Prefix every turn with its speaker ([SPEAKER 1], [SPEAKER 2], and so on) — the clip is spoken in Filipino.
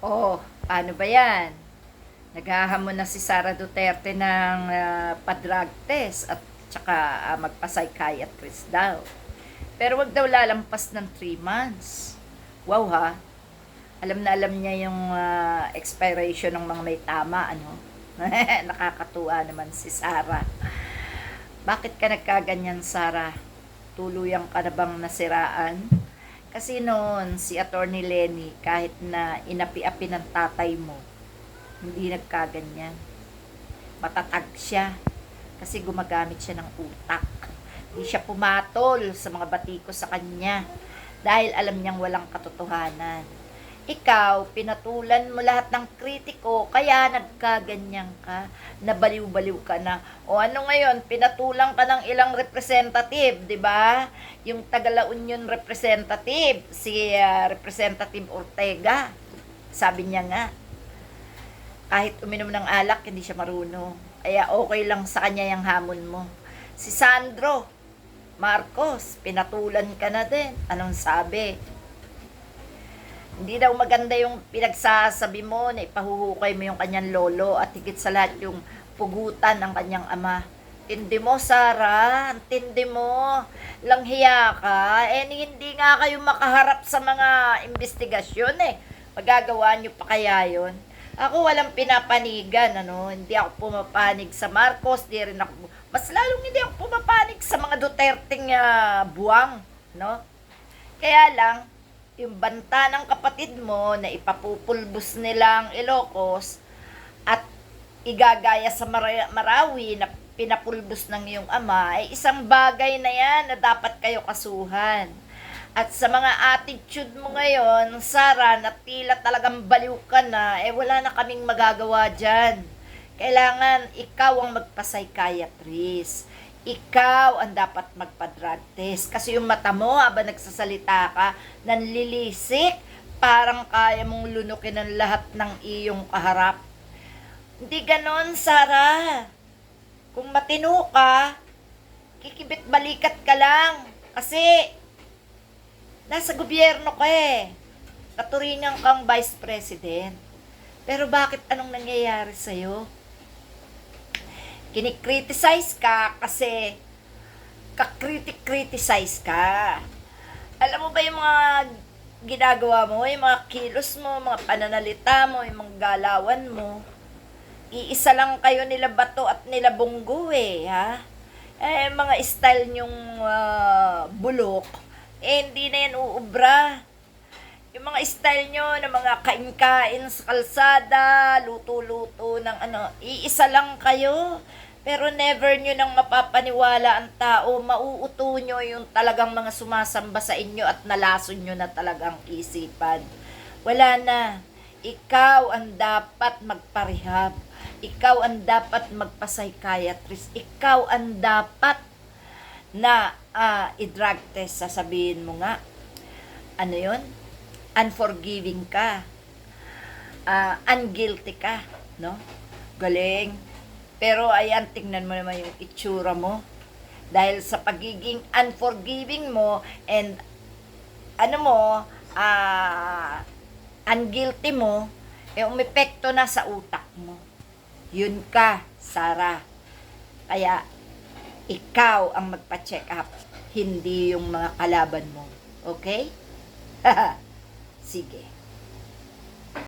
[SPEAKER 1] Oh, paano ba yan? Naghahamon na si Sara Duterte ng ah, pa-drug test at tsaka uh, magpa-psychiatrist daw. Pero wag daw lalampas ng 3 months. Wow ha. Alam na alam niya yung ah, expiration ng mga may tama, ano? Nakakatuwa naman si Sara. Bakit ka nagkaganyan, Sara? Tuluyang ka na bang nasiraan? Kasi noon, si Attorney Lenny, kahit na inapi-api ng tatay mo, hindi nagkaganyan. Matatag siya. Kasi gumagamit siya ng utak. Hindi siya pumatol sa mga batiko sa kanya. Dahil alam niyang walang katotohanan. Ikaw, pinatulan mo lahat ng kritiko, kaya nagkaganyan ka, nabaliw-baliw ka na. O ano ngayon, pinatulang ka ng ilang representative, di ba? Yung Tagala Union representative, si ah, Representative Ortega, sabi niya nga, kahit uminom ng alak, hindi siya marunong. Kaya okay lang sa kanya yung hamon mo. Si Sandro, Marcos, pinatulan ka na din. Anong sabi? Hindi daw maganda yung pinagsasabi mo na ipahuhukay mo yung kanyang lolo at higit sa lahat yung pugutan ng kanyang ama. Tindi mo, Sara. Tindi mo. Langhiya ka. Eh, hindi nga kayo makaharap sa mga investigasyon eh. Magagawa nyo pa kaya yun? Ako walang pinapanigan, ano. Hindi ako pumapanig sa Marcos, di rin ako, mas lalong hindi ako pumapanig sa mga Duterteng ah, buwang, no? Kaya lang, yung banta ng kapatid mo na ipapupulbos nilang Ilocos at igagaya sa Mara- Marawi na pinapulbos ng iyong ama ay isang bagay na yan na dapat kayo kasuhan. At sa mga attitude mo ngayon, Sara, na tila talagang baliw ka na, eh wala na kaming magagawa dyan. Kailangan ikaw ang magpa-psychiatrist. Ikaw ang dapat magpa-drug test. Kasi yung mata mo, habang nagsasalita ka, nanlilisik, parang kaya mong lunukin ang lahat ng iyong kaharap. Hindi ganon, Sara. Kung matino ka, kikibit balikat ka lang. Kasi, nasa gobyerno ka eh. Katuringan kang vice president. Pero bakit anong nangyayari sa'yo? Kinikriticize ka kasi kakritik-criticize ka. Alam mo ba yung mga ginagawa mo, yung mga kilos mo, mga pananalita mo, yung mga galawan mo, iisa lang kayo nila bato at nila bunggo eh, ha? Eh, mga style nyong ah, bulok, eh, hindi na yan uubra. Yung mga style nyo na mga kain-kain sa kalsada, luto-luto ng ano, iisa lang kayo. Pero never nyo nang mapapaniwala ang tao, mauuto nyo yung talagang mga sumasamba sa inyo at nalason nyo na talagang isipan. Wala na. Ikaw ang dapat magparehab. Ikaw ang dapat magpa-psychiatrist. Ikaw ang dapat na ah, i-drug test. Sasabihin mo nga, ano yon unforgiving ka. Ah, unguilty ka, no? Galing. Pero ayan, tingnan mo naman yung itsura mo. Dahil sa pagiging unforgiving mo and ano mo, ah, unguilty mo, eh umepekto na sa utak mo. Yun ka, Sara. Kaya, ikaw ang magpa-check up, hindi yung mga kalaban mo. Okay? Así que